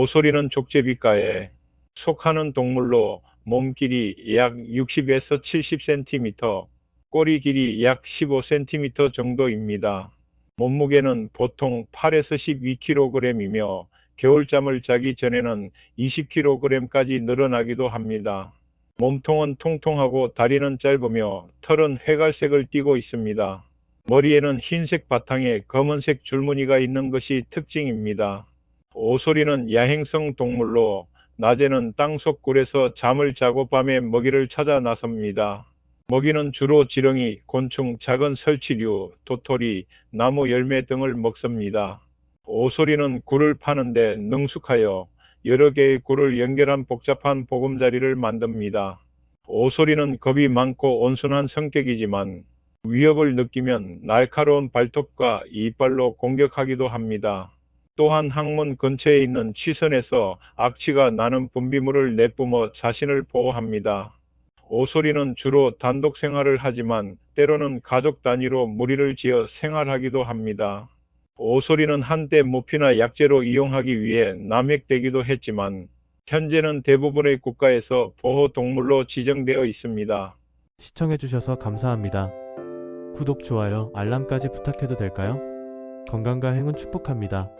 오소리는 족제비과에 속하는 동물로 몸 길이 약 60에서 70cm, 꼬리 길이 약 15cm 정도입니다. 몸무게는 보통 8에서 12kg이며 겨울잠을 자기 전에는 20kg까지 늘어나기도 합니다. 몸통은 통통하고 다리는 짧으며 털은 회갈색을 띠고 있습니다. 머리에는 흰색 바탕에 검은색 줄무늬가 있는 것이 특징입니다. 오소리는 야행성 동물로 낮에는 땅속 굴에서 잠을 자고 밤에 먹이를 찾아 나섭니다. 먹이는 주로 지렁이, 곤충, 작은 설치류, 도토리, 나무 열매 등을 먹습니다. 오소리는 굴을 파는데 능숙하여 여러 개의 굴을 연결한 복잡한 보금자리를 만듭니다. 오소리는 겁이 많고 온순한 성격이지만 위협을 느끼면 날카로운 발톱과 이빨로 공격하기도 합니다. 또한 항문 근처에 있는 치선에서 악취가 나는 분비물을 내뿜어 자신을 보호합니다. 오소리는 주로 단독 생활을 하지만 때로는 가족 단위로 무리를 지어 생활하기도 합니다. 오소리는 한때 모피나 약재로 이용하기 위해 남획되기도 했지만 현재는 대부분의 국가에서 보호동물로 지정되어 있습니다. 시청해주셔서 감사합니다. 구독, 좋아요, 알람까지 부탁해도 될까요? 건강과 행운 축복합니다.